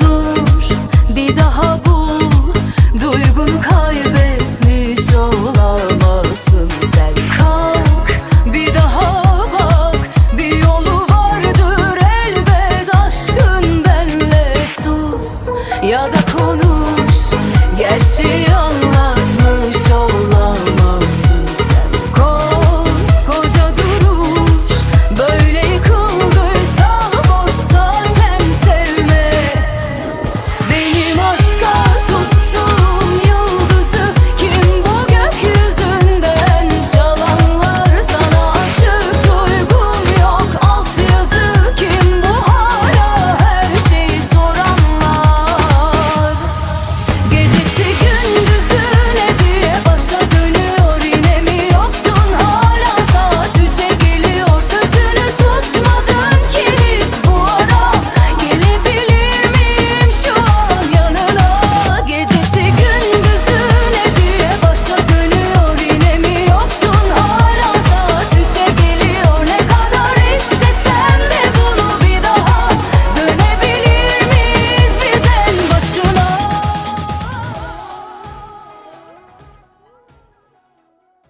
dur bir daha bul Duygunu kaybetmiş olamazsın sen. Kalk bir daha bak bir yolu vardır elbet Aşkın. Benle sus ya da konuş gerçeği